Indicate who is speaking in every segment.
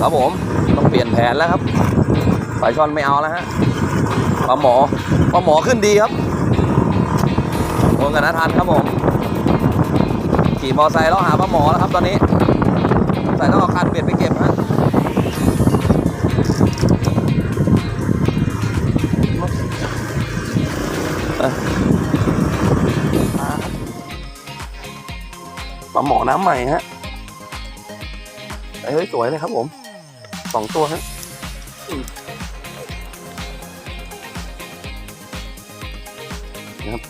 Speaker 1: ครับผมต้องเปลี่ยนแผนแล้วครับปลาช่อนไม่เอาแล้วฮะปลาหมอปลาหมอขึ้นดีครับโอนกันนะทันครับผมขี่มอไซค์แล้วหาปลาหมอแล้วครับตอนนี้ใส่ต้องเอาคันเปลี่ยนไปเก็บฮะปลาหมอน้ำใหม่ฮะ เฮ้ยสวยเลยครับผมสองตัวฮะนะครับ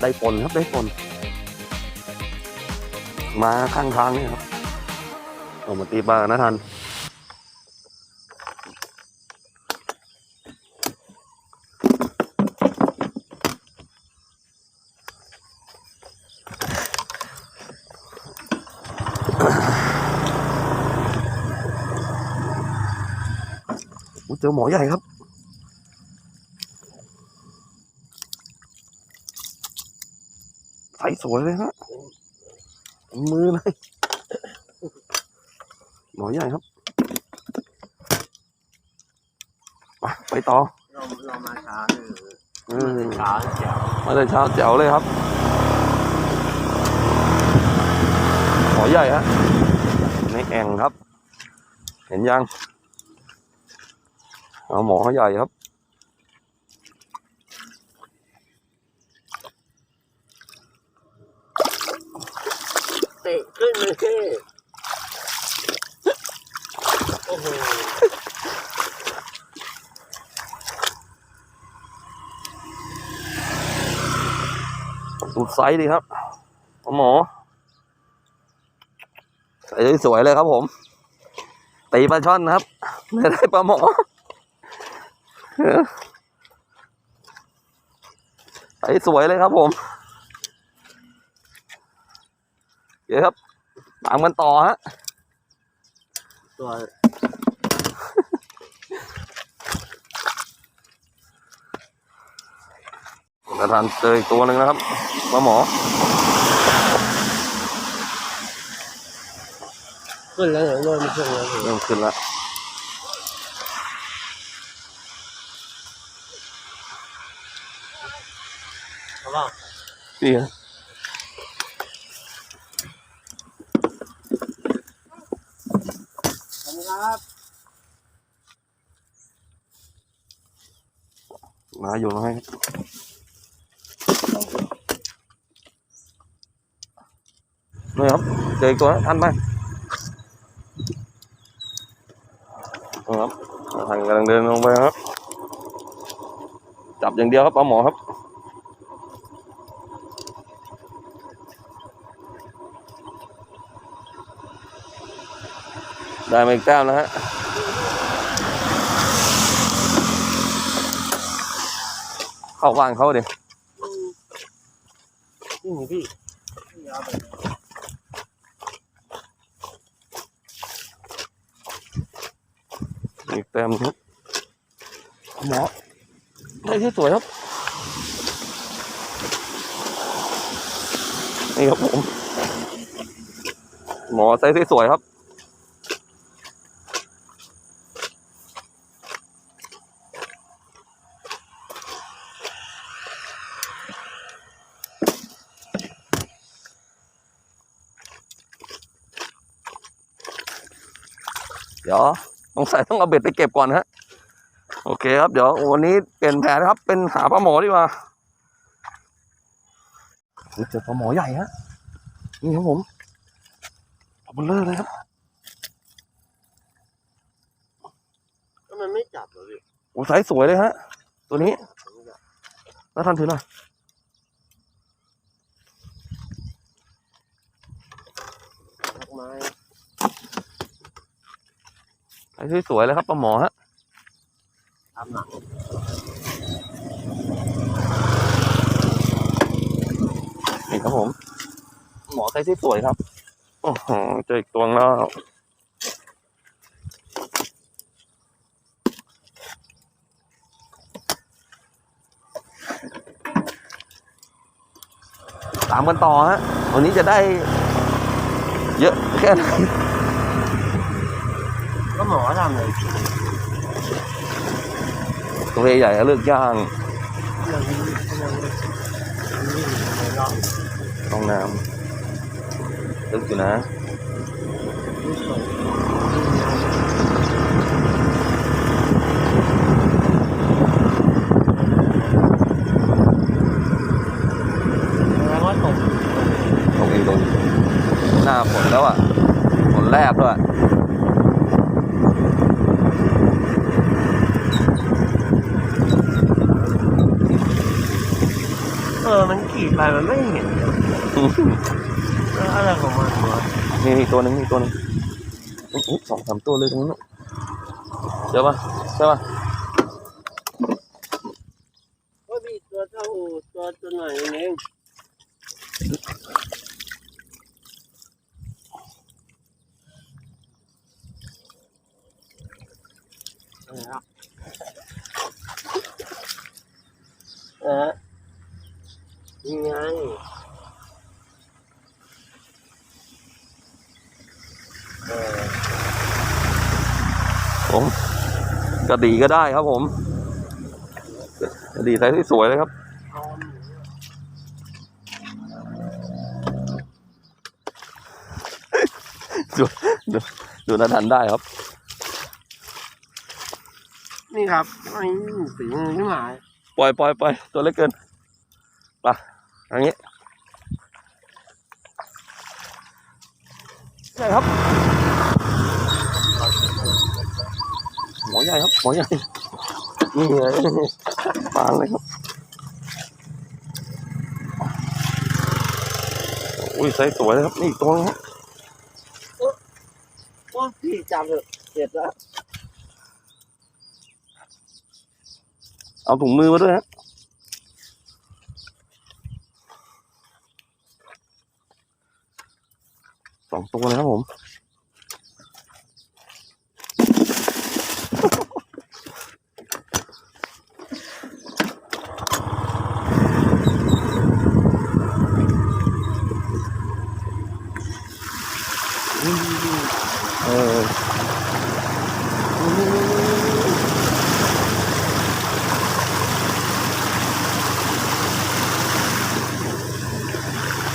Speaker 1: ได้ผลครับได้ผลมาข้างทางนี่ครับออกมาตีปลานะทัน เจอหมอใหญ่ครับ ใสสวยเลยฮะ มือเลย หมอใหญ่ครับ ไปไปต่อ
Speaker 2: เราเรามาช้าเลย
Speaker 1: เออ
Speaker 2: ช้าเจ๋ว
Speaker 1: มาแต่เช้าแจ๋วเลยครับ หมอใหญ่ฮะ ในแอ่งครับ เห็นยัง เอาหมอใหญ่ครับ
Speaker 2: เตะขึ้นเลยโอ้โห
Speaker 1: ดูไซส์ดีครับหมอใส่สวยเลยครับผม ตีปลาช่อนนะครับไม่ได้ปลาหมอ เออใส่สวยเลยครับผมเดี๋ยวครับ ตามกันต่อฮะ
Speaker 2: ตัว
Speaker 1: ประธานเจออีกตัวหนึ่งนะครับปลาหมอ
Speaker 2: ขึ้นแล้วเหรอโรยมันขึ้นแล้วเหรอ
Speaker 1: เริ่มขึ้นแล้ว
Speaker 2: เอาเปล่า
Speaker 1: นี่ฮะ
Speaker 2: ขอบคุณครับ
Speaker 1: มาอยู่น้อยครับนี่ครับเจออีกตัวนะทันไหมนี่ครับทางกำลังเดินลงไปครับ จับอย่างเดียวครับปลาหมอครับได้มาอีกแต้มนะฮะเข้าว่างเขาดิ
Speaker 2: นี่ไงพี่พี่เอาไป
Speaker 1: อีกแต้มครับหมอได้ที่สวยครับ นี่ครับผม หมอไซส์ที่สวยครับ ดี๋ยวสงสัยต้องเอาเบ็ดไปเก็บก่อนฮะโอเคครับเดี๋ยววันนี้เปลี่ยนแผนนะครับ เป็นหาปลาหมอดีกว่าเจอปลาหมอใหญ่ฮะนี่ครับผมปลาบุลเลอร์เลยครับ
Speaker 2: แล้วมันไม่จับเหรอพี่
Speaker 1: โอ้ไซส์สวยเลยฮะ ตัวนี้แล้วทันถือหน่อย
Speaker 2: ดอกไม้
Speaker 1: ไซส์สวยเลยครับปลาหมอฮะ
Speaker 2: ตามหนัง
Speaker 1: นี่ครับผม หมอไซส์ที่สวยครับ โอ้โหเจออีกตัวแล้วตามกันต่อฮะ วันนี้จะได้เยอะแค่ไหน
Speaker 2: หมอทำเลย
Speaker 1: ตัวใหญ่ๆเลือกย่าง
Speaker 2: อย่างนี้อย่างนี้นี่ในรอบ
Speaker 1: ห้องน้ำลึกอยู่นะ
Speaker 2: ที่สุดแล้วก็ตก
Speaker 1: ตรงนี้ตรงนี้หน้าฝนแล้วอะฝนแลบด้วย
Speaker 2: เออ มันขี่ไปมันไม่เห็นแล้วอะไรของมันวะ
Speaker 1: นี่นี่ตัวหนึงนี่ตัวหนึงอุ๊ยอุ๊ยสองสามตัวเลยตรงนั้นน่ะเจอปะใช่ปะ
Speaker 2: ก็มีตัวเท่าตัวตัวหน่อยเอง นะครับเออนี่ไงเออ
Speaker 1: ผมกระดีก็ได้ครับผม กระดีไซส์ที่สวยเลยครับ
Speaker 2: เอาหนู
Speaker 1: ดูนันทันได้ครับ
Speaker 2: นี่ครับไอ้สีมือขึ้นมา
Speaker 1: ปล่อยปล่อยปล่อยตัวเล็กเกินไปอันนี้ใช่ครับหมอใหญ่ครับหมอใหญ่นี่ไงปานเลยครับอุ้ยไซส์สวยเลยครับนี่อีกตัวนึงครับ
Speaker 2: ว่าพี่จำเถอะเสร็จแล้ว
Speaker 1: เอาถุงมือมาด้วยฮะสองตัวเลยครับผม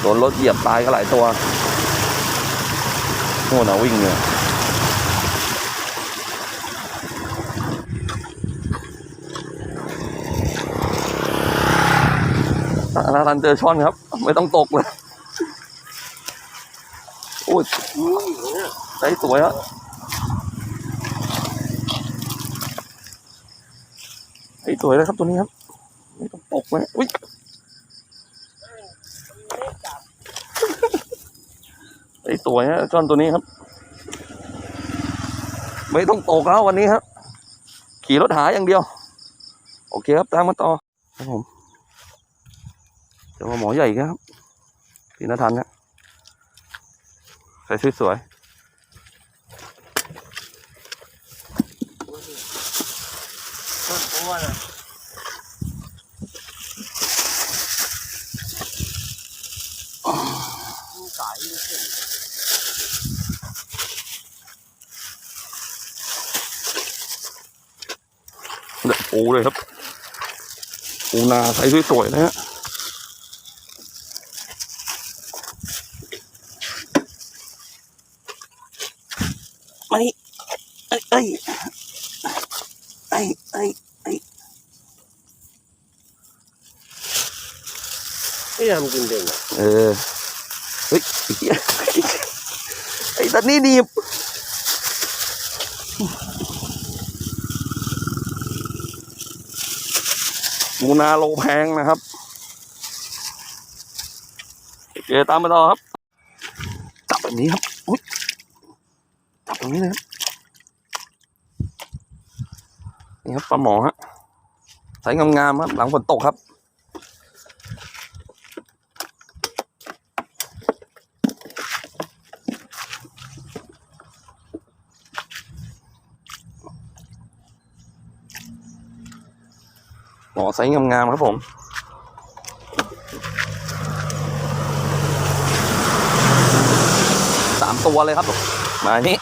Speaker 1: โดนรถเหยียบตายก็หลายตัวโน่นนะวิ่งเนี่ยถ้าทันเจอช่อนครับ ไม่ต้องตกเลยโอ้ย
Speaker 2: นี่อยู่เนี่ย
Speaker 1: ใสสวยฮะใสสวยเลยครับตัวนี้ครับ ไม่ต้องตกเลยอุ้ย ใสสวยฮะจอนตัวนี้ครับ ไม่ต้องตกแล้ววันนี้ครับ ขี่รถหาอย่างเดียว โอเคครับตามมาต่อครับผมเดี๋ยวมาหมอใหญ่ครับพี่นทันนะใส่สวยๆ
Speaker 2: ก็ตัวน่ะสายนี่สิ
Speaker 1: เด็ก ปูเลยครับ ปูนาใส่สวยๆนะฮะมานี่เอ้ยเอ้ยเอ้ยเอ้ยเอ้ย
Speaker 2: ไม่ยอมกินเด่นอะ
Speaker 1: เออ เฮ้ยไอ้เหี้ยไอ้ตันนี่หนีบ ปูนาโลแพงนะครับเกตามมาต่อครับจับแบบนี้ครับอุ้ยจับตรงนี้เลยครับนี่ครับปลาหมอฮะใสงามๆครับ หลังฝนตกครับ หมอไซส์งามๆครับผมสามตัวเลยครับผมมานี่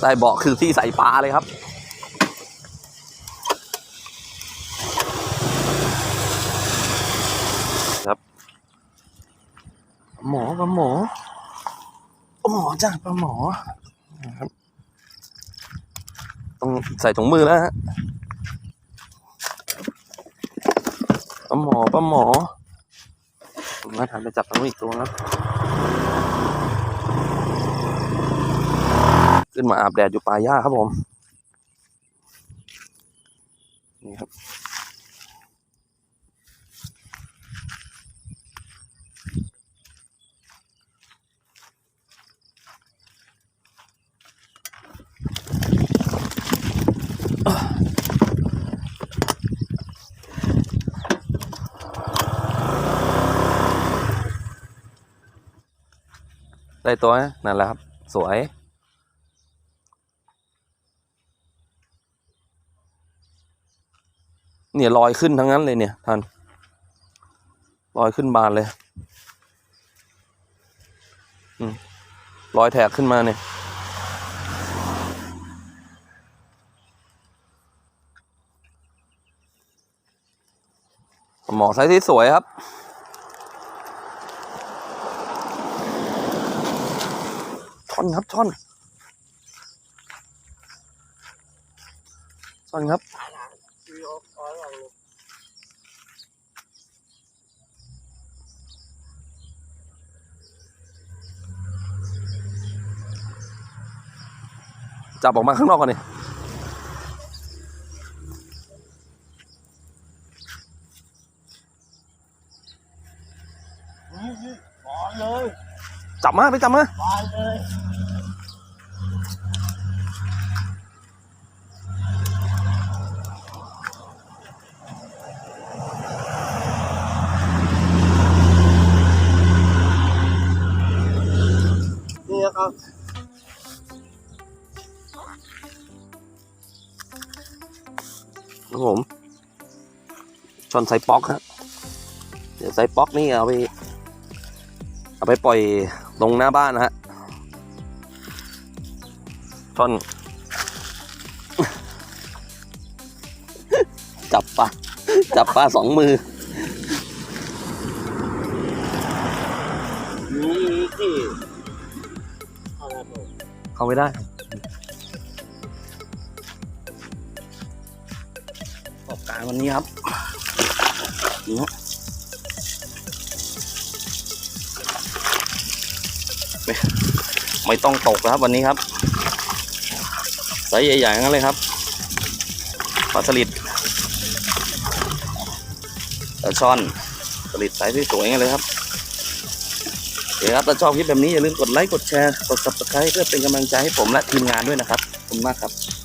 Speaker 1: ได้เบาะคือที่ใส่ปลาเลยครับครับ หมอปลาหมอปลาหมอ จ้าปลาหมอนะครับต้องใส่ถุงมือแล้วฮะปลาหมอปลาหมอผมมาทานไปจับปลาออีกตัวครับ ขึ้นมาอาบแดดอยู่ป่าหญ้าครับผม นี่ครับ ได้ตัวนั่นแหละครับ สวย เนี่ยลอยขึ้นทั้งนั้นเลยเนี่ยท่านลอยขึ้นบานเลยอืมลอยแถกขึ้นมาเนี่ย หมอไซส์ที่สวยครับ ช่อนครับช่อนช่อนครับจับออกมาข้างนอกก่อนดิ
Speaker 2: บอลเลย
Speaker 1: จั บมาไปจับมา
Speaker 2: บอลเลยนี่นะครับ
Speaker 1: ครับผมช่อนไซป๊อกฮะเดี๋ยวไซป๊อกนี่เอาไป เอาไปปล่อยตรงหน้าบ้านนะฮะช่อน จับปลาจับปลาสองมือ
Speaker 2: นี่ที่
Speaker 1: เข้าไม่ได้ประกอบการวันนี้ครับนี่ฮะ ไม่ไม่ต้องตกครับวันนี้ครับไซส์ใหญ่ๆงนั้นเลยครับปลาสลิดปลาช่อนสลิดไซส์ที่สวยๆงั้นเลยครับเดี๋ยวครับถ้าชอบคลิปแบบนี้อย่าลืมกดไลค์กดแชร์กด subscribe เพื่อเป็นกำลังใจให้ผมและทีมงานด้วยนะครับขอบคุณมากครับ